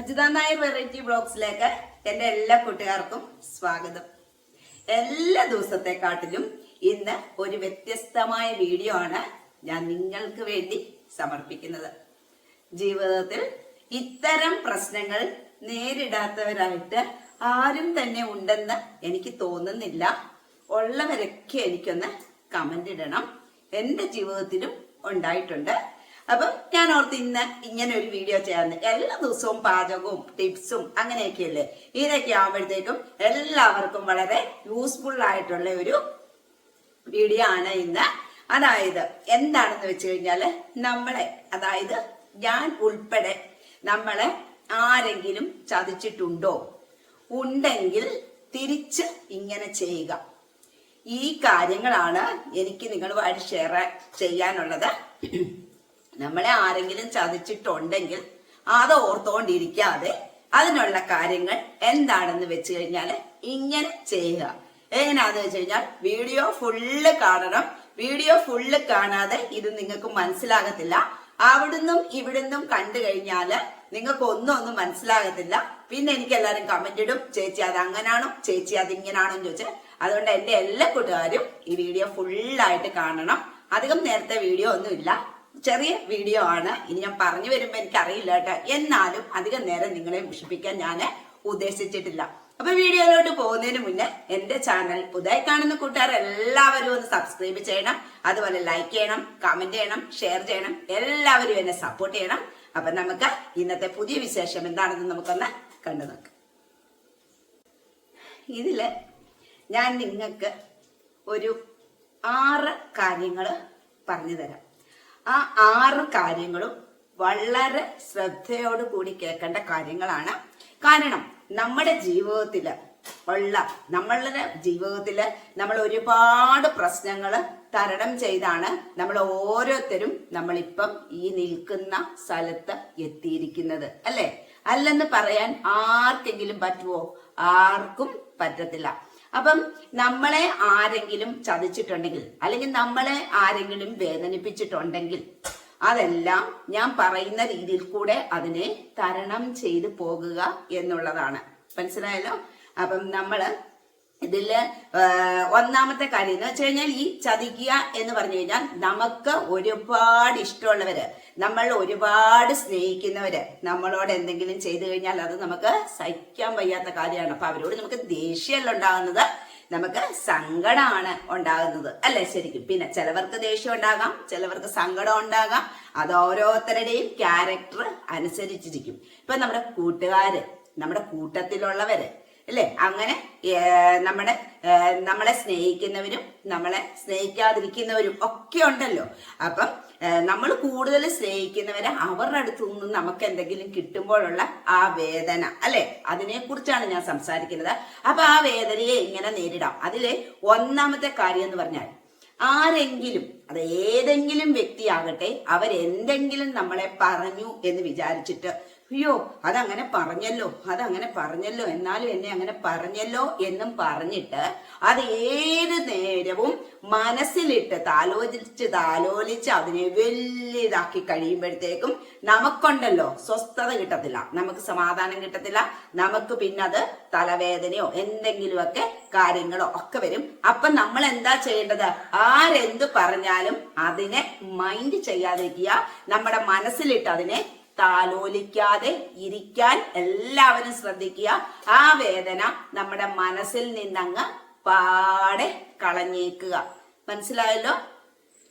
Ajitha Nair variety ബ്ലോഗ്സിലേക്ക് എന്റെ എല്ലാ കൂട്ടുകാർക്കും സ്വാഗതം. എല്ലാ ദിവസത്തെക്കാട്ടിലും ഇന്ന് ഒരു വ്യത്യസ്തമായ വീഡിയോ ആണ് ഞാൻ നിങ്ങൾക്ക് വേണ്ടി സമർപ്പിക്കുന്നത്. ജീവിതത്തിൽ ഇത്തരം പ്രശ്നങ്ങൾ നേരിടാത്തവരായിട്ട് ആരും തന്നെ ഉണ്ടെന്ന് എനിക്ക് തോന്നുന്നില്ല. ഉള്ളവരൊക്കെ എനിക്കൊന്ന് കമന്റ് ഇടണം. എന്റെ ജീവിതത്തിലും ഉണ്ടായിട്ടുണ്ട്. അപ്പം ഞാൻ ഓർത്ത് ഇന്ന് ഇങ്ങനെ ഒരു വീഡിയോ ചെയ്യാന്ന് എല്ലാ ദിവസവും പാചകവും ടിപ്സും അങ്ങനെയൊക്കെയല്ലേ? ഇതൊക്കെ ആകുമ്പോഴത്തേക്കും എല്ലാവർക്കും വളരെ യൂസ്ഫുൾ ആയിട്ടുള്ള ഒരു വീഡിയോ ആണ് ഇന്ന്. അതായത് എന്താണെന്ന് വെച്ച് കഴിഞ്ഞാൽ നമ്മളെ അതായത് ഞാൻ ഉൾപ്പെടെ നമ്മളെ ആരെങ്കിലും ചതിച്ചിട്ടുണ്ടോ? ഉണ്ടെങ്കിൽ തിരിച്ച് ഇങ്ങനെ ചെയ്യുക. ഈ കാര്യങ്ങളാണ് എനിക്ക് നിങ്ങളുമായിട്ട് ഷെയർ ചെയ്യാനുള്ളത്. നമ്മളെ ആരെങ്കിലും ചതിച്ചിട്ടുണ്ടെങ്കിൽ അത് ഓർത്തോണ്ടിരിക്കാതെ അതിനുള്ള കാര്യങ്ങൾ എന്താണെന്ന് വെച്ച് കഴിഞ്ഞാൽ ഇങ്ങനെ ചെയ്യുക. എങ്ങനെയാന്ന് വെച്ച് കഴിഞ്ഞാൽ വീഡിയോ ഫുള്ള് കാണണം. വീഡിയോ ഫുള്ള് കാണാതെ ഇത് നിങ്ങൾക്ക് മനസ്സിലാകത്തില്ല. അവിടുന്നും ഇവിടുന്നും കണ്ടു കഴിഞ്ഞാൽ നിങ്ങൾക്ക് ഒന്നും ഒന്നും മനസ്സിലാകത്തില്ല. പിന്നെ എനിക്ക് എല്ലാവരും കമന്റ് ഇടും. ചേച്ചി അത് അങ്ങനാണോ ചേച്ചി അത് ഇങ്ങനാണോ എന്ന് ചോദിച്ചാൽ അതുകൊണ്ട് എന്റെ എല്ലാ കൂട്ടുകാരും ഈ വീഡിയോ ഫുള്ളായിട്ട് കാണണം. അധികം നേരത്തെ വീഡിയോ ഒന്നുമില്ല. ചെറിയ വീഡിയോ ആണ്. ഇനി ഞാൻ പറഞ്ഞു വരുമ്പോ എനിക്ക് അറിയില്ല കേട്ടോ. എന്നാലും അധികം നേരം നിങ്ങളെ വിഷിപ്പിക്കാൻ ഞാൻ ഉദ്ദേശിച്ചിട്ടില്ല. അപ്പൊ വീഡിയോയിലോട്ട് പോകുന്നതിന് മുന്നേ എന്റെ ചാനൽ പുതുതായി കാണുന്ന കൂട്ടുകാർ എല്ലാവരും ഒന്ന് സബ്സ്ക്രൈബ് ചെയ്യണം. അതുപോലെ ലൈക്ക് ചെയ്യണം കമന്റ് ചെയ്യണം ഷെയർ ചെയ്യണം. എല്ലാവരും എന്നെ സപ്പോർട്ട് ചെയ്യണം. അപ്പൊ നമുക്ക് ഇന്നത്തെ പുതിയ വിശേഷം എന്താണെന്ന് നമുക്കൊന്ന് കണ്ടു നോക്കാം. ഇതിൽ ഞാൻ നിങ്ങൾക്ക് ഒരു ആറ് കാര്യങ്ങൾ പറഞ്ഞു തരാം. ആ ആറ് കാര്യങ്ങളും വളരെ ശ്രദ്ധയോട് കൂടി കേൾക്കേണ്ട കാര്യങ്ങളാണ്. കാരണം നമ്മുടെ ജീവിതത്തിൽ ഉള്ള നമ്മളുടെ ജീവിതത്തിൽ നമ്മൾ ഒരുപാട് പ്രശ്നങ്ങൾ തരണം ചെയ്താണ് നമ്മൾ ഓരോരുത്തരും നമ്മളിപ്പം ഈ നിൽക്കുന്ന സ്ഥലത്ത് എത്തിയിരിക്കുന്നത് അല്ലെ? അല്ലെന്ന് പറയാൻ ആർക്കെങ്കിലും പറ്റുമോ ആർക്കും പറ്റത്തില്ല. അപ്പം നമ്മളെ ആരെങ്കിലും ചതിച്ചിട്ടുണ്ടെങ്കിൽ അല്ലെങ്കിൽ നമ്മളെ ആരെങ്കിലും വേദനിപ്പിച്ചിട്ടുണ്ടെങ്കിൽ അതെല്ലാം ഞാൻ പറയുന്ന രീതിയിൽ കൂടെ അതിനെ തരണം ചെയ്തു പോകുക എന്നുള്ളതാണ്. മനസ്സിലായല്ലോ? അപ്പം നമ്മൾ ഇതിൽ ഒന്നാമത്തെ കാര്യം എന്ന് വെച്ച് കഴിഞ്ഞാൽ ഈ ചതിക്കുക എന്ന് പറഞ്ഞു കഴിഞ്ഞാൽ നമുക്ക് ഒരുപാട് ഇഷ്ടമുള്ളവര് നമ്മൾ ഒരുപാട് സ്നേഹിക്കുന്നവര് നമ്മളോട് എന്തെങ്കിലും ചെയ്തു കഴിഞ്ഞാൽ അത് നമുക്ക് സഹിക്കാൻ വയ്യാത്ത കാര്യമാണ്. അപ്പൊ അവരോട് നമുക്ക് ദേഷ്യമല്ല ഉണ്ടാകുന്നത്. നമുക്ക് സങ്കടമാണ് ഉണ്ടാകുന്നത്. അല്ലെ? ശരിക്കും. പിന്നെ ചിലവർക്ക് ദേഷ്യം ഉണ്ടാകാം ചിലവർക്ക് സങ്കടം ഉണ്ടാകാം. അത് ഓരോരുത്തരുടെയും ക്യാരക്ടർ അനുസരിച്ചിരിക്കും. ഇപ്പൊ നമ്മുടെ കൂട്ടുകാര് നമ്മുടെ കൂട്ടത്തിലുള്ളവര് അല്ലേ? അങ്ങനെ നമ്മുടെ നമ്മളെ സ്നേഹിക്കുന്നവരും നമ്മളെ സ്നേഹിക്കാതിരിക്കുന്നവരും ഒക്കെ ഉണ്ടല്ലോ. അപ്പം നമ്മൾ കൂടുതൽ സ്നേഹിക്കുന്നവരെ അവരുടെ അടുത്തു നിന്ന് നമുക്ക് എന്തെങ്കിലും കിട്ടുമ്പോഴുള്ള ആ വേദന അല്ലെ? അതിനെ കുറിച്ചാണ് ഞാൻ സംസാരിക്കുന്നത്. അപ്പൊ ആ വേദനയെ ഇങ്ങനെ നേരിടാം. അതിലെ ഒന്നാമത്തെ കാര്യം എന്ന് പറഞ്ഞാൽ ആരെങ്കിലും അത് ഏതെങ്കിലും വ്യക്തിയാകട്ടെ അവരെന്തെങ്കിലും നമ്മളെ പറഞ്ഞു എന്ന് വിചാരിച്ചിട്ട് അയ്യോ അതങ്ങനെ പറഞ്ഞല്ലോ അതങ്ങനെ പറഞ്ഞല്ലോ എന്നാലും എന്നെ അങ്ങനെ പറഞ്ഞല്ലോ എന്നും പറഞ്ഞിട്ട് അത് ഏത് നേരവും മനസ്സിലിട്ട് താലോചിച്ച് താലോലിച്ച് അതിനെ വലിയതാക്കി കഴിയുമ്പോഴത്തേക്കും നമുക്കുണ്ടല്ലോ സ്വസ്ഥത കിട്ടത്തില്ല നമുക്ക് സമാധാനം കിട്ടത്തില്ല നമുക്ക് പിന്നെ അത് തലവേദനയോ എന്തെങ്കിലുമൊക്കെ കാര്യങ്ങളോ ഒക്കെ വരും. അപ്പൊ നമ്മൾ എന്താ ചെയ്യേണ്ടത്? ആരെന്ത് പറഞ്ഞാലും അതിനെ മൈൻഡ് ചെയ്യാതിരിക്കുക നമ്മുടെ മനസ്സിലിട്ട് അതിനെ താലോലിക്കാതെ ഇരിക്കാൻ എല്ലാവരും ശ്രദ്ധിക്കുക. ആ വേദന നമ്മുടെ മനസ്സിൽ നിന്നങ്ങ് പാടെ കളഞ്ഞേക്കുക. മനസ്സിലായല്ലോ?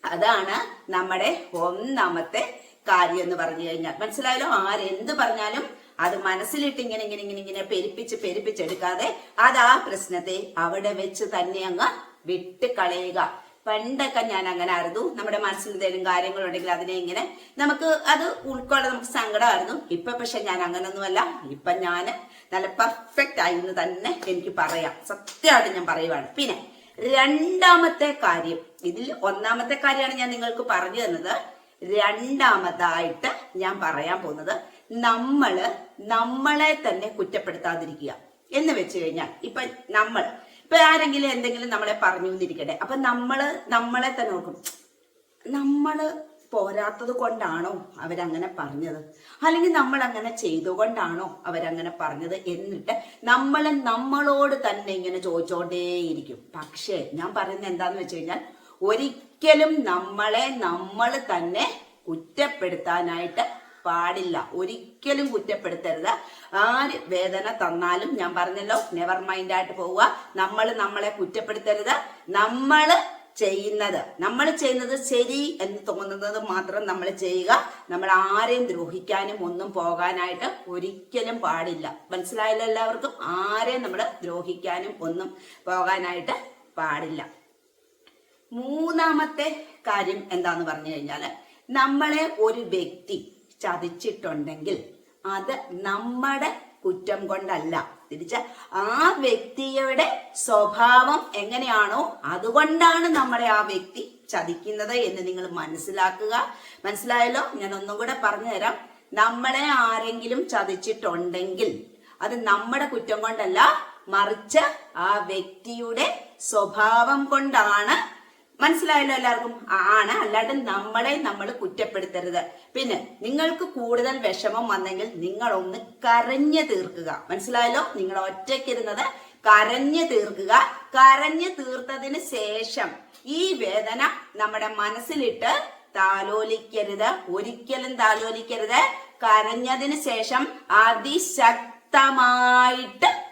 അതാണ് നമ്മുടെ ഒന്നാമത്തെ കാര്യം എന്ന് പറഞ്ഞു കഴിഞ്ഞാൽ. മനസ്സിലായല്ലോ? ആരെന്ത് പറഞ്ഞാലും അത് മനസ്സിലിട്ട് ഇങ്ങനെ ഇങ്ങനെ ഇങ്ങനെ ഇങ്ങനെ പെരുപ്പിച്ച് പെരുപ്പിച്ചെടുക്കാതെ അത് ആ പ്രശ്നത്തെ അവിടെ വെച്ച് തന്നെ അങ്ങ് വിട്ട് കളയുക. പണ്ടൊക്കെ ഞാൻ അങ്ങനെ ആയിരുന്നു. നമ്മുടെ മനസ്സിൽ എന്തെങ്കിലും കാര്യങ്ങളുണ്ടെങ്കിൽ അതിനെ ഇങ്ങനെ നമുക്ക് അത് ഉൾക്കൊള്ളാൻ നമുക്ക് സങ്കടമായിരുന്നു. ഇപ്പൊ പക്ഷെ ഞാൻ അങ്ങനൊന്നുമല്ല. ഇപ്പൊ ഞാൻ നല്ല പെർഫെക്റ്റ് ആയി എന്ന് തന്നെ എനിക്ക് പറയാം. സത്യമായിട്ട് ഞാൻ പറയുവാണ്. പിന്നെ രണ്ടാമത്തെ കാര്യം. ഇതിൽ ഒന്നാമത്തെ കാര്യമാണ് ഞാൻ നിങ്ങൾക്ക് പറഞ്ഞു തന്നത്. രണ്ടാമതായിട്ട് ഞാൻ പറയാൻ പോകുന്നത് നമ്മൾ നമ്മളെ തന്നെ കുറ്റപ്പെടുത്താതിരിക്കുക. എന്ന് വെച്ച് കഴിഞ്ഞാൽ ഇപ്പൊ നമ്മൾ ഇപ്പൊ ആരെങ്കിലും എന്തെങ്കിലും നമ്മളെ പറഞ്ഞു എന്നിരിക്കട്ടെ അപ്പൊ നമ്മൾ നമ്മളെ തന്നെ നോക്കും. നമ്മൾ പോരാത്തത് കൊണ്ടാണോ അവരങ്ങനെ പറഞ്ഞത്? അല്ലെങ്കിൽ നമ്മൾ അങ്ങനെ ചെയ്തുകൊണ്ടാണോ അവരങ്ങനെ പറഞ്ഞത് എന്നിട്ട് നമ്മൾ നമ്മളോട് തന്നെ ഇങ്ങനെ ചോദിച്ചോണ്ടേയിരിക്കും. പക്ഷേ ഞാൻ പറയുന്നത് എന്താന്ന് വെച്ച് കഴിഞ്ഞാൽ ഒരിക്കലും നമ്മളെ നമ്മൾ തന്നെ കുറ്റപ്പെടുത്താനായിട്ട് പാടില്ല. ഒരിക്കലും കുറ്റപ്പെടുത്തരുത്. ആര് വേദന തന്നാലും ഞാൻ പറഞ്ഞല്ലോ നെവർ മൈൻഡ് ആയിട്ട് പോവുക. നമ്മൾ നമ്മളെ കുറ്റപ്പെടുത്തരുത്. നമ്മൾ ചെയ്യുന്നത്. നമ്മൾ ചെയ്യുന്നത് ശരി എന്ന് തോന്നുന്നത് മാത്രം നമ്മൾ ചെയ്യുക. നമ്മൾ ആരെയും ദ്രോഹിക്കാനും ഒന്നും പോകാനായിട്ട് ഒരിക്കലും പാടില്ല. മനസ്സിലായല്ലോ എല്ലാവർക്കും? ആരെയും നമ്മൾ ദ്രോഹിക്കാനും ഒന്നും പോകാനായിട്ട് പാടില്ല. മൂന്നാമത്തെ കാര്യം എന്താന്ന് പറഞ്ഞു കഴിഞ്ഞാൽ നമ്മളെ ഒരു വ്യക്തി ചതിച്ചിട്ടുണ്ടെങ്കിൽ അത് നമ്മുടെ കുറ്റം കൊണ്ടല്ല. തിരിച്ച ആ വ്യക്തിയുടെ സ്വഭാവം എങ്ങനെയാണോ അതുകൊണ്ടാണ് നമ്മളെ ആ വ്യക്തി ചതിക്കുന്നത് എന്ന് നിങ്ങൾ മനസ്സിലാക്കുക. മനസ്സിലായല്ലോ? ഞാൻ ഒന്നും കൂടെ പറഞ്ഞു തരാം നമ്മളെ ആരെങ്കിലും ചതിച്ചിട്ടുണ്ടെങ്കിൽ അത് നമ്മുടെ കുറ്റം കൊണ്ടല്ല മറിച്ച് ആ വ്യക്തിയുടെ സ്വഭാവം കൊണ്ടാണ് മനസ്സിലായല്ലോ എല്ലാവർക്കും? ആണ്. അല്ലാണ്ട് നമ്മളെ നമ്മൾ കുറ്റപ്പെടുത്തരുത്. പിന്നെ നിങ്ങൾക്ക് കൂടുതൽ വിഷമം വന്നെങ്കിൽ നിങ്ങൾ ഒന്ന് കരഞ്ഞു തീർക്കുക. മനസ്സിലായല്ലോ? നിങ്ങൾ ഒറ്റയ്ക്കിരുന്നത് കരഞ്ഞു തീർക്കുക. കരഞ്ഞു തീർത്തതിന് ശേഷം ഈ വേദന നമ്മുടെ മനസ്സിലിട്ട് താലോലിക്കരുത്. ഒരിക്കലും താലോലിക്കരുത്. കരഞ്ഞതിന് ശേഷം അതിശക്തമായിട്ട്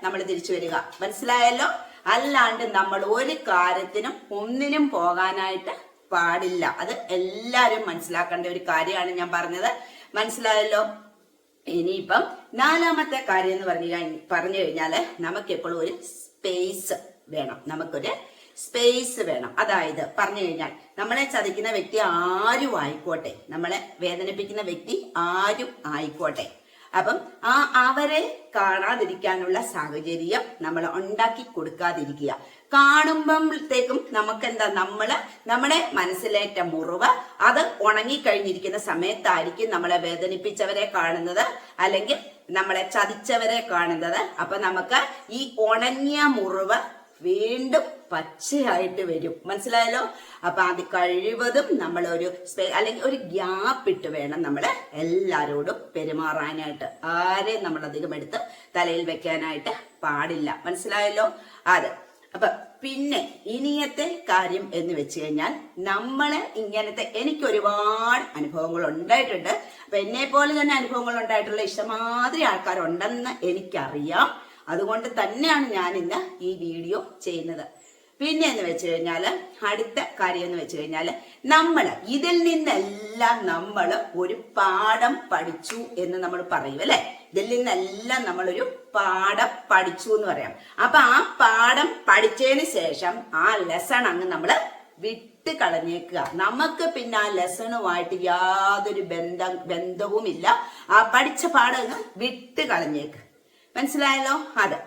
നമ്മൾ തിരിച്ചു വരിക. മനസ്സിലായല്ലോ? അല്ലാണ്ട് നമ്മൾ ഒരു കാര്യത്തിനും ഒന്നിനും പോകാനായിട്ട് പാടില്ല. അത് എല്ലാവരും മനസ്സിലാക്കേണ്ട ഒരു കാര്യമാണ് ഞാൻ പറഞ്ഞത്. മനസ്സിലായല്ലോ? ഇനിയിപ്പം നാലാമത്തെ കാര്യം എന്ന് പറഞ്ഞു പറഞ്ഞു കഴിഞ്ഞാൽ നമുക്ക് എപ്പോഴും ഒരു സ്പേസ് വേണം. നമുക്കൊരു സ്പേസ് വേണം. അതായത് പറഞ്ഞു കഴിഞ്ഞാൽ നമ്മളെ ചതിക്കുന്ന വ്യക്തി ആരും ആയിക്കോട്ടെ. നമ്മളെ വേദനിപ്പിക്കുന്ന വ്യക്തി ആരും ആയിക്കോട്ടെ. അപ്പം ആ അവരെ കാണാതിരിക്കാനുള്ള സാഹചര്യം നമ്മൾ ഉണ്ടാക്കി കൊടുക്കാതിരിക്കുക. കാണുമ്പോഴത്തേക്കും നമുക്കെന്താ? നമ്മൾ നമ്മുടെ മനസ്സിലേറ്റ മുറിവ് അത് ഉണങ്ങിക്കഴിഞ്ഞിരിക്കുന്ന സമയത്തായിരിക്കും നമ്മളെ വേദനിപ്പിച്ചവരെ കാണുന്നത് അല്ലെങ്കിൽ നമ്മളെ ചതിച്ചവരെ കാണുന്നത്. അപ്പൊ നമുക്ക് ഈ ഉണങ്ങിയ മുറിവ് വീണ്ടും പച്ചയായിട്ട് വരും. മനസ്സിലായല്ലോ? അപ്പൊ അത് കഴിവതും നമ്മൾ ഒരു സ്പേ- അല്ലെങ്കിൽ ഒരു ഗ്യാപ്പ് ഇട്ട് വേണം നമ്മൾ എല്ലാരോടും പെരുമാറാനായിട്ട്. ആരെയും നമ്മൾ അധികം എടുത്ത് തലയിൽ വെക്കാനായിട്ട് പാടില്ല. മനസ്സിലായല്ലോ? അതെ. അപ്പൊ പിന്നെ ഇനിയത്തെ കാര്യം എന്ന് വെച്ച് കഴിഞ്ഞാൽ നമ്മൾ ഇങ്ങനത്തെ എനിക്ക് ഒരുപാട് അനുഭവങ്ങൾ ഉണ്ടായിട്ടുണ്ട്. അപ്പൊ എന്നെ പോലെ തന്നെ അനുഭവങ്ങൾ ഉണ്ടായിട്ടുള്ള ഇഷ്ടമാതിരി ആൾക്കാരുണ്ടെന്ന് എനിക്കറിയാം. അതുകൊണ്ട് തന്നെയാണ് ഞാൻ ഇന്ന് ഈ വീഡിയോ ചെയ്യുന്നത്. പിന്നെ എന്ന് വെച്ച് കഴിഞ്ഞാൽ അടുത്ത കാര്യം എന്ന് വെച്ച് കഴിഞ്ഞാൽ നമ്മൾ ഇതിൽ നിന്നെല്ലാം നമ്മൾ ഒരു പാഠം പഠിച്ചു എന്ന് നമ്മൾ പറയും അല്ലെ? ഇതിൽ നിന്നെല്ലാം നമ്മളൊരു പാഠം പഠിച്ചു എന്ന് പറയാം. അപ്പൊ ആ പാഠം പഠിച്ചതിന് ശേഷം ആ ലെസൺ അങ്ങ് നമ്മൾ വിട്ട് കളഞ്ഞേക്കുക. നമുക്ക് പിന്നെ ആ ലെസണുമായിട്ട് യാതൊരു ബന്ധം ബന്ധവുമില്ല. ആ പഠിച്ച പാഠം വിട്ട് കളഞ്ഞേക്ക് മനസ്സിലായല്ലോ? അതെ.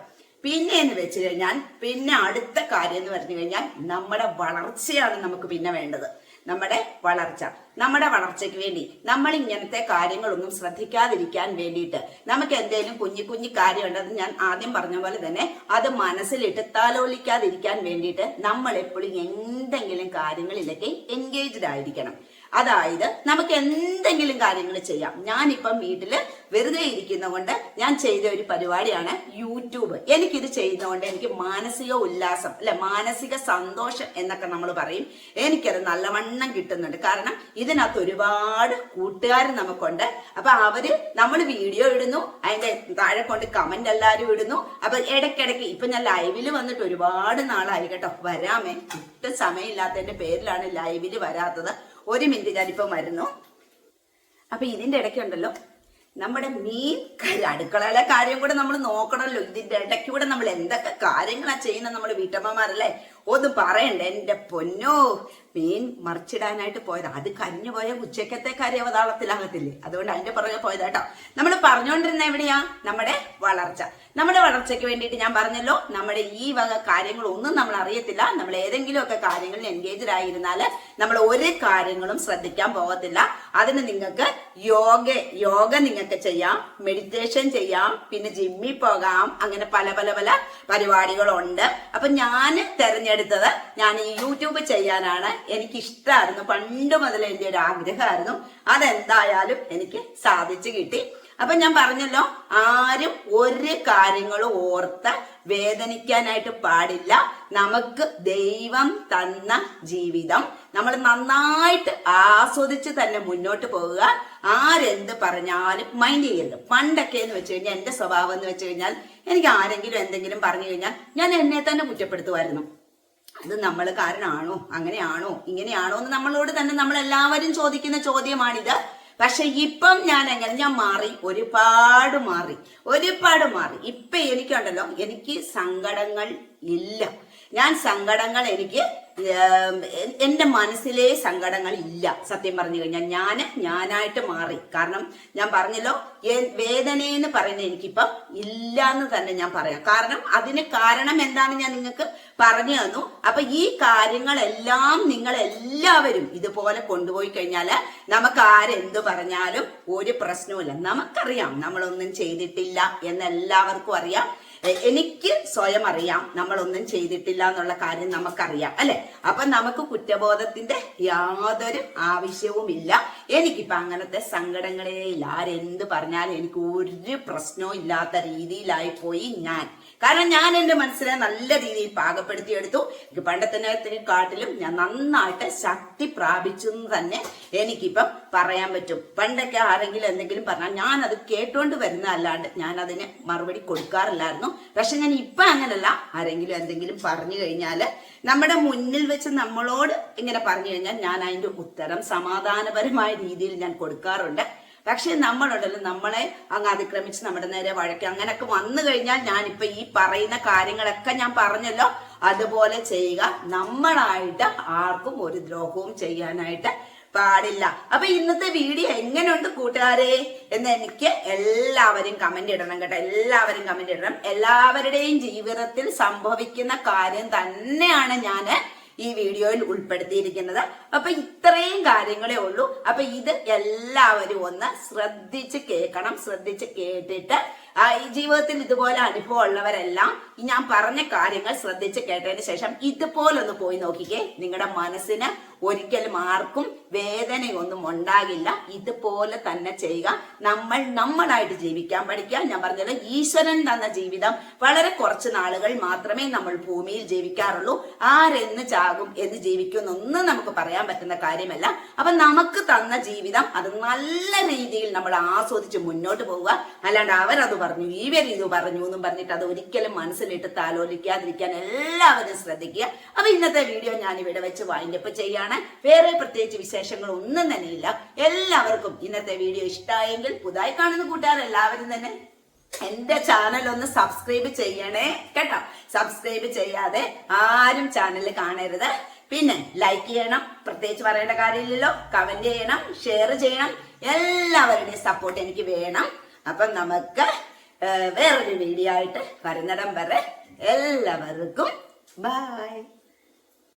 പിന്നെ എന്ന് വെച്ച് കഴിഞ്ഞാൽ പിന്നെ അടുത്ത കാര്യം എന്ന് പറഞ്ഞു കഴിഞ്ഞാൽ നമ്മുടെ വളർച്ചയാണ് നമുക്ക് പിന്നെ വേണ്ടത്. നമ്മുടെ വളർച്ച. നമ്മുടെ വളർച്ചയ്ക്ക് വേണ്ടി നമ്മൾ ഇങ്ങനത്തെ കാര്യങ്ങളൊന്നും ശ്രദ്ധിക്കാതിരിക്കാൻ വേണ്ടിയിട്ട് നമുക്ക് എന്തെങ്കിലും കുഞ്ഞു കുഞ്ഞു കാര്യം ഉണ്ടെന്ന് ഞാൻ ആദ്യം പറഞ്ഞ പോലെ തന്നെ അത് മനസ്സിലിട്ട് താലോലിക്കാതിരിക്കാൻ വേണ്ടിയിട്ട് നമ്മൾ എപ്പോഴും എന്തെങ്കിലും കാര്യങ്ങളിലൊക്കെ എൻഗേജ്ഡ് ആയിരിക്കണം. അതായത് നമുക്ക് എന്തെങ്കിലും കാര്യങ്ങൾ ചെയ്യാം. ഞാനിപ്പം വീട്ടിൽ വെറുതെ ഇരിക്കുന്നതുകൊണ്ട് ഞാൻ ചെയ്ത ഒരു പരിപാടിയാണ് യൂട്യൂബ്. എനിക്കിത് ചെയ്യുന്നതുകൊണ്ട് എനിക്ക് മാനസിക ഉല്ലാസം അല്ലെ മാനസിക സന്തോഷം എന്നൊക്കെ നമ്മൾ പറയും. എനിക്കത് നല്ലവണ്ണം കിട്ടുന്നുണ്ട്. കാരണം ഇതിനകത്ത് ഒരുപാട് കൂട്ടുകാർ നമുക്കുണ്ട്. അപ്പൊ അവർ നമ്മൾ വീഡിയോ ഇടുന്നു അതിന്റെ താഴെ കൊണ്ട് കമന്റ് എല്ലാവരും ഇടുന്നു. അപ്പൊ ഇടയ്ക്കിടയ്ക്ക് ഇപ്പൊ ഞാൻ ലൈവിൽ വന്നിട്ട് ഒരുപാട് നാളായി കേട്ടോ. വരാമേ. ഒട്ടും സമയമില്ലാത്തതിന്റെ പേരിലാണ് ലൈവിൽ വരാത്തത്. ഒരു മിനിറ്റ് ഞാനിപ്പം വരുന്നു അപ്പൊ ഇതിന്റെ ഇടയ്ക്കുണ്ടല്ലോ നമ്മുടെ മീൻ അടുക്കളയിലെ കാര്യം കൂടെ നമ്മൾ നോക്കണമല്ലോ. ഇതിന്റെ ഇടയ്ക്ക് കൂടെ നമ്മൾ എന്തൊക്കെ കാര്യങ്ങളാ ചെയ്യുന്നത് നമ്മൾ വീട്ടമ്മമാരല്ലേ? ഒന്ന് പറയണ്ട എന്റെ പൊന്നോ. മീൻ മറിച്ചിടാനായിട്ട് പോയത്. അത് കഞ്ഞു പോയ ഉച്ചക്കത്തെ കാര്യം അവതാളത്തിലാകത്തില്ലേ അതുകൊണ്ട് അതിന്റെ പുറകെ പോയതാട്ടോ നമ്മൾ പറഞ്ഞുകൊണ്ടിരുന്ന എവിടെയാ? നമ്മുടെ വളർച്ച. നമ്മുടെ വളർച്ചയ്ക്ക് വേണ്ടിയിട്ട് ഞാൻ പറഞ്ഞല്ലോ നമ്മുടെ ഈ വക കാര്യങ്ങളൊന്നും നമ്മൾ അറിയത്തില്ല. നമ്മൾ ഏതെങ്കിലും ഒക്കെ കാര്യങ്ങളിൽ എൻഗേജ്ഡ് ആയിരുന്നാൽ നമ്മൾ ഒരു കാര്യങ്ങളും ശ്രദ്ധിക്കാൻ പോകത്തില്ല. അതിന് നിങ്ങൾക്ക് യോഗ യോഗ നിങ്ങൾക്ക് ചെയ്യാം മെഡിറ്റേഷൻ ചെയ്യാം പിന്നെ ജിമ്മിൽ പോകാം. അങ്ങനെ പല പല പല പരിപാടികളുണ്ട്. അപ്പൊ ഞാൻ തെരഞ്ഞെടുത്ത തിരഞ്ഞെടുത്തത് ഞാൻ ഈ യൂട്യൂബ് ചെയ്യാനാണ് എനിക്ക് ഇഷ്ടമായിരുന്നു പണ്ട് മുതൽ എന്റെ ഒരു ആഗ്രഹമായിരുന്നു അതെന്തായാലും എനിക്ക് സാധിച്ചു കിട്ടി. അപ്പൊ ഞാൻ പറഞ്ഞല്ലോ ആരും ഒരു കാര്യങ്ങളും ഓർത്ത് വേദനിക്കാനായിട്ട് പാടില്ല. നമുക്ക് ദൈവം തന്ന ജീവിതം. നമ്മൾ നന്നായിട്ട് ആസ്വദിച്ച് തന്നെ മുന്നോട്ട് പോവുക. ആരെന്ത് പറഞ്ഞാലും മൈൻഡ് ചെയ്യരുത്. പണ്ടൊക്കെ എന്ന് വെച്ച് കഴിഞ്ഞാൽ എന്റെ സ്വഭാവം എന്ന് വെച്ച് കഴിഞ്ഞാൽ എനിക്ക് ആരെങ്കിലും എന്തെങ്കിലും പറഞ്ഞു കഴിഞ്ഞാൽ ഞാൻ എന്നെ തന്നെ കുറ്റപ്പെടുത്തുമായിരുന്നു. അത് നമ്മൾ കാരണമാണോ അങ്ങനെയാണോ? ഇങ്ങനെയാണോ എന്ന് നമ്മളോട് തന്നെ നമ്മൾ എല്ലാവരും ചോദിക്കുന്ന ചോദ്യമാണിത്. പക്ഷെ ഇപ്പം ഞാൻ എങ്ങനെ ഞാൻ മാറി. ഒരുപാട് മാറി. ഒരുപാട് മാറി. ഇപ്പൊ എനിക്കുണ്ടല്ലോ എനിക്ക് സങ്കടങ്ങൾ ഇല്ല. ഞാൻ സങ്കടങ്ങൾ എനിക്ക് എന്റെ മനസ്സിലെ സങ്കടങ്ങൾ ഇല്ല സത്യം പറഞ്ഞു കഴിഞ്ഞാൽ. ഞാൻ ഞാനായിട്ട് മാറി. കാരണം ഞാൻ പറഞ്ഞല്ലോ വേദനയെന്ന് പറയുന്നത് എനിക്കിപ്പം ഇല്ല എന്ന് തന്നെ ഞാൻ പറയാം. കാരണം അതിന് കാരണം എന്താണ് ഞാൻ നിങ്ങൾക്ക് പറഞ്ഞു തന്നു. അപ്പൊ ഈ കാര്യങ്ങളെല്ലാം നിങ്ങൾ എല്ലാവരും ഇതുപോലെ കൊണ്ടുപോയി കഴിഞ്ഞാൽ നമുക്ക് ആരെന്ത് പറഞ്ഞാലും ഒരു പ്രശ്നവുമില്ല. നമുക്കറിയാം നമ്മളൊന്നും ചെയ്തിട്ടില്ല എന്ന് എല്ലാവർക്കും അറിയാം. എനിക്ക് സ്വയം അറിയാം. നമ്മളൊന്നും ചെയ്തിട്ടില്ല എന്നുള്ള കാര്യം നമുക്കറിയാം അല്ലെ? അപ്പൊ നമുക്ക് കുറ്റബോധത്തിന്റെ യാതൊരു ആവശ്യവുമില്ല. എനിക്കിപ്പൊ അങ്ങനത്തെ സങ്കടങ്ങളേ ഇല്ല ആരെന്ത് പറഞ്ഞാലും എനിക്ക് ഒരു പ്രശ്നവും ഇല്ലാത്ത രീതിയിലായി പോയി ഞാൻ. കാരണം ഞാൻ എന്റെ മനസ്സിനെ നല്ല രീതിയിൽ പാകപ്പെടുത്തിയെടുത്തു. പണ്ടത്തെ കാട്ടിലും ഞാൻ നന്നായിട്ട് ശക്തി പ്രാപിച്ചു എന്ന് തന്നെ എനിക്കിപ്പം പറയാൻ പറ്റും. പണ്ടൊക്കെ ആരെങ്കിലും എന്തെങ്കിലും പറഞ്ഞാൽ ഞാൻ അത് കേട്ടോണ്ട് വരുന്നതല്ലാണ്ട് ഞാൻ അതിന് മറുപടി കൊടുക്കാറില്ലായിരുന്നു. പക്ഷെ ഞാൻ ഇപ്പൊ അങ്ങനല്ല. ആരെങ്കിലും എന്തെങ്കിലും പറഞ്ഞു കഴിഞ്ഞാൽ നമ്മുടെ മുന്നിൽ വെച്ച് നമ്മളോട് ഇങ്ങനെ പറഞ്ഞു കഴിഞ്ഞാൽ ഞാൻ അതിന്റെ ഉത്തരം സമാധാനപരമായ രീതിയിൽ ഞാൻ കൊടുക്കാറുണ്ട്. പക്ഷെ നമ്മളുണ്ടല്ലോ നമ്മളെ അങ്ങ് അതിക്രമിച്ച് നമ്മുടെ നേരെ വഴക്കി അങ്ങനെയൊക്കെ വന്നു കഴിഞ്ഞാൽ ഞാനിപ്പോ ഈ പറയുന്ന കാര്യങ്ങളൊക്കെ ഞാൻ പറഞ്ഞല്ലോ. അതുപോലെ ചെയ്യുക. നമ്മളായിട്ട് ആർക്കും ഒരു ദ്രോഹവും ചെയ്യാനായിട്ട് പാടില്ല. അപ്പൊ ഇന്നത്തെ വീഡിയോ എങ്ങനെയുണ്ട് കൂട്ടുകാരെ? എന്ന് എനിക്ക് എല്ലാവരും കമന്റ് ഇടണം കേട്ടോ. എല്ലാവരും കമന്റ് ഇടണം. എല്ലാവരുടെയും ജീവിതത്തിൽ സംഭവിക്കുന്ന കാര്യം തന്നെയാണ് ഞാൻ ഈ വീഡിയോയിൽ ഉൾപ്പെടുത്തിയിരിക്കുന്നത്. അപ്പൊ ഇത്രയും കാര്യങ്ങളേ ഉള്ളൂ. അപ്പൊ ഇത് എല്ലാവരും ഒന്ന് ശ്രദ്ധിച്ച് കേൾക്കണം ശ്രദ്ധിച്ച് കേട്ടിട്ട്. ഈ ജീവിതത്തിൽ ഇതുപോലെ അനുഭവം ഉള്ളവരെല്ലാം ഞാൻ പറഞ്ഞ കാര്യങ്ങൾ ശ്രദ്ധിച്ച് കേട്ടതിന് ശേഷം ഇതുപോലൊന്ന് പോയി നോക്കിക്കേ. നിങ്ങളുടെ മനസ്സിന് ഒരിക്കലും ആർക്കും വേദനയൊന്നും ഉണ്ടാകില്ല. ഇതുപോലെ തന്നെ ചെയ്യുക. നമ്മൾ നമ്മളായിട്ട് ജീവിക്കാൻ പഠിക്കുക. ഞാൻ പറഞ്ഞത് ഈശ്വരൻ തന്ന ജീവിതം വളരെ കുറച്ച് നാളുകൾ മാത്രമേ നമ്മൾ ഭൂമിയിൽ ജീവിക്കാറുള്ളൂ. ആരെന്ന് ചാകും എന്ന് ജീവിക്കുമെന്നൊന്നും നമുക്ക് പറയാൻ പറ്റുന്ന കാര്യമല്ല. അപ്പൊ നമുക്ക് തന്ന ജീവിതം അത് നല്ല രീതിയിൽ നമ്മൾ ആസ്വദിച്ച് മുന്നോട്ട് പോവുക. അല്ലാണ്ട് അവരത് പറഞ്ഞു ഇവർ ഇത് പറഞ്ഞു എന്നും പറഞ്ഞിട്ട് അത് ഒരിക്കലും മനസ്സിലിട്ട് താലോലിക്കാതിരിക്കാൻ എല്ലാവരും ശ്രദ്ധിക്കുക. അപ്പൊ ഇന്നത്തെ വീഡിയോ ഞാൻ ഇവിടെ വെച്ച് വൈൻഡപ്പ് ചെയ്യാണ് വേറെ പ്രത്യേകിച്ച് വിശേഷങ്ങൾ ഒന്നും തന്നെ ഇല്ല. എല്ലാവർക്കും ഇന്നത്തെ വീഡിയോ ഇഷ്ടമായെങ്കിൽ പുതുതായി കാണുന്ന കൂട്ടുകാർ എല്ലാവരും തന്നെ എന്റെ ചാനൽ ഒന്ന് സബ്സ്ക്രൈബ് ചെയ്യണേ. കേട്ടോ? സബ്സ്ക്രൈബ് ചെയ്യാതെ ആരും ചാനൽ കാണരുത്. പിന്നെ ലൈക്ക് ചെയ്യണം. പ്രത്യേകിച്ച് പറയേണ്ട കാര്യമില്ലല്ലോ. കമന്റ് ചെയ്യണം. ഷെയർ ചെയ്യണം. എല്ലാവരുടെയും സപ്പോർട്ട് എനിക്ക് വേണം. അപ്പം നമുക്ക് വേറൊരു വീഡിയോ ആയിട്ട് വരുന്നിടം വരെ എല്ലാവർക്കും ബൈ